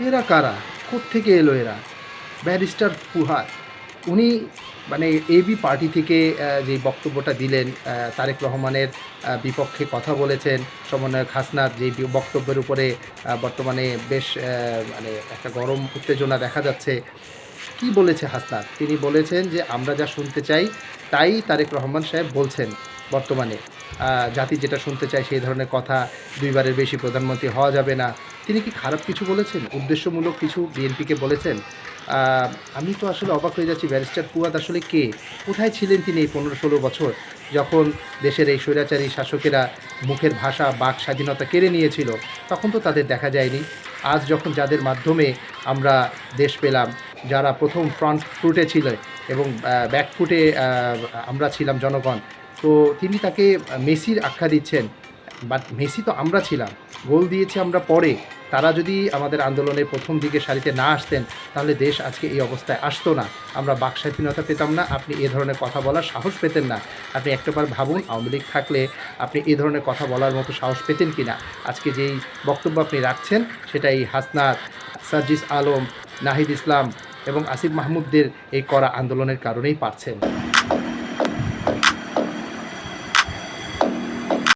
এরা কারা? থেকে এলো এরা? ব্যারিস্টার ফুহার। উনি মানে এবি পার্টি থেকে যে বক্তব্যটা দিলেন তারেক রহমানের বিপক্ষে কথা বলেছেন, সমন্বয়ক হাসনাত, যে বক্তব্যের উপরে বর্তমানে বেশ মানে একটা গরম উত্তেজনা দেখা যাচ্ছে। কি বলেছে হাসনাত? তিনি বলেছেন যে, আমরা যা শুনতে চাই, তাই তারেক রহমান সাহেব বলছেন বর্তমানে। জাতি যেটা শুনতে চায় সেই ধরনের কথা দুইবারের বেশি প্রধানমন্ত্রী হওয়া যাবে না। তিনি কি খারাপ কিছু বলেছেন? উদ্দেশ্যমূলক কিছু বিএনপিকে বলেছেন? আমি তো আসলে অবাক হয়ে যাচ্ছি, ব্যারিস্টার ফুয়াদ আসলে কে? কোথায় ছিলেন তিনি এই পনেরো ষোলো বছর যখন দেশের এই স্বৈরাচারী শাসকেরা মুখের ভাষা, বাক স্বাধীনতা কেড়ে নিয়েছিল? তখন তো তাদের দেখা যায়নি। আজ যখন যাদের মাধ্যমে আমরা দেশ পেলাম যারা প্রথম ফ্রন্ট ফুটে ছিল এবং ব্যাক ফুটে আমরা ছিলাম জনগণ। তো তিনি তাকে মেসির আখ্যা দিচ্ছেন। বাট মেসি তো আমরা ছিলাম। গোল দিয়েছি আমরা পরে। তারা যদি আমাদের আন্দোলনের প্রথম দিকে সারিতে না আসতেন, তাহলে দেশ আজকে এই অবস্থায় আসতো না। আমরা বাক স্বাধীনতা পেতাম না। আপনি এ ধরনের কথা বলার সাহস পেতেন না। আপনি একটাবার ভাবুন, আওয়ামী লীগ থাকলে আপনি এ ধরনের কথা বলার মতো সাহস পেতেন কি না আজকে যেই বক্তব্য আপনি রাখছেন সেটা এই হাসনাত সার্জিস আলম, নাহিদ ইসলাম এবং আসিফ মাহমুদদের এই করা আন্দোলনের কারণেই পারছেন।